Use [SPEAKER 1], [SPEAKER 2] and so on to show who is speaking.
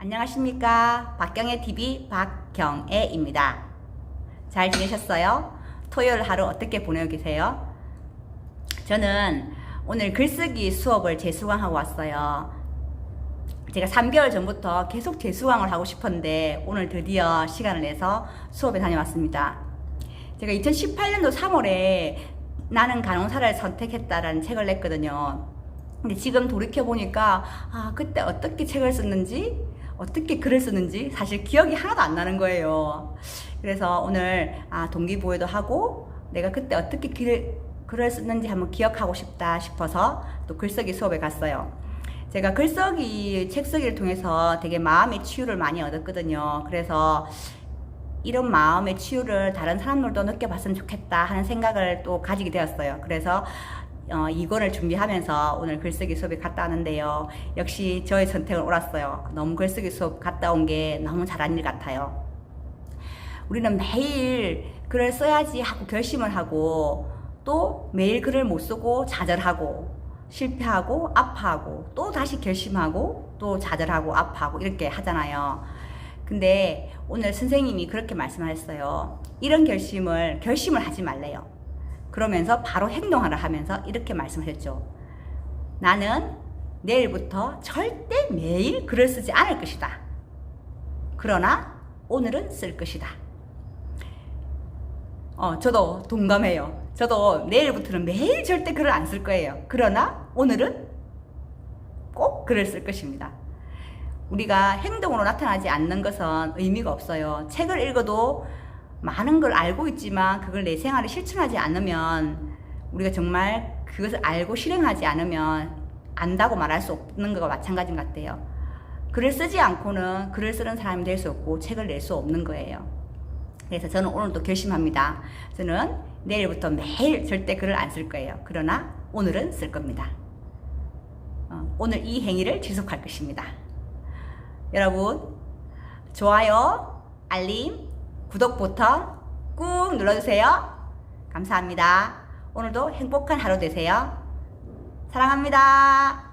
[SPEAKER 1] 안녕하십니까. 박경애 TV 박경애입니다. 잘 지내셨어요? 토요일 하루 어떻게 보내고 계세요? 저는 오늘 글쓰기 수업을 재수강하고 왔어요. 제가 3개월 전부터 계속 재수강을 하고 싶었는데 오늘 드디어 시간을 내서 수업에 다녀왔습니다. 제가 2018년도 3월에 나는 간호사를 선택했다라는 책을 냈거든요. 근데 지금 돌이켜 보니까 아 그때 어떻게 책을 썼는지 어떻게 글을 썼는지 사실 기억이 하나도 안 나는 거예요. 그래서 오늘 아 동기부여도 하고 내가 그때 어떻게 글, 글을 썼는지 한번 기억하고 싶다 싶어서 또 글쓰기 수업에 갔어요. 제가 글쓰기 책 쓰기를 통해서 되게 마음의 치유를 많이 얻었거든요. 그래서 이런 마음의 치유를 다른 사람들도 느껴봤으면 좋겠다 하는 생각을 또 가지게 되었어요. 그래서 어, 이권을 준비하면서 오늘 글쓰기 수업에 갔다 왔는데요. 역시 저의 선택을 옳았어요. 너무 글쓰기 수업 갔다 온 게 너무 잘한 일 같아요. 우리는 매일 글을 써야지 하고 결심을 하고 또 매일 글을 못 쓰고 좌절하고 실패하고 아파하고 또 다시 결심하고 또 좌절하고 아파하고 이렇게 하잖아요. 근데 오늘 선생님이 그렇게 말씀하셨어요. 이런 결심을 결심을 하지 말래요. 그러면서 바로 행동하라 하면서 이렇게 말씀하셨죠. 나는 내일부터 절대 매일 글을 쓰지 않을 것이다. 그러나 오늘은 쓸 것이다. 어, 저도 동감해요. 저도 내일부터는 매일 절대 글을 안 쓸 거예요. 그러나 오늘은 꼭 글을 쓸 것입니다. 우리가 행동으로 나타나지 않는 것은 의미가 없어요. 책을 읽어도 많은 걸 알고 있지만 그걸 내 생활에 실천하지 않으면 우리가 정말 그것을 알고 실행하지 않으면 안다고 말할 수 없는 것과 마찬가지 같아요. 글을 쓰지 않고는 글을 쓰는 사람이 될 수 없고 책을 낼 수 없는 거예요. 그래서 저는 오늘도 결심합니다. 저는 내일부터 매일 절대 글을 안 쓸 거예요. 그러나 오늘은 쓸 겁니다. 어, 오늘 이 행위를 지속할 것입니다. 여러분, 좋아요, 알림, 구독 버튼 꾹 눌러주세요. 감사합니다. 오늘도 행복한 하루 되세요. 사랑합니다.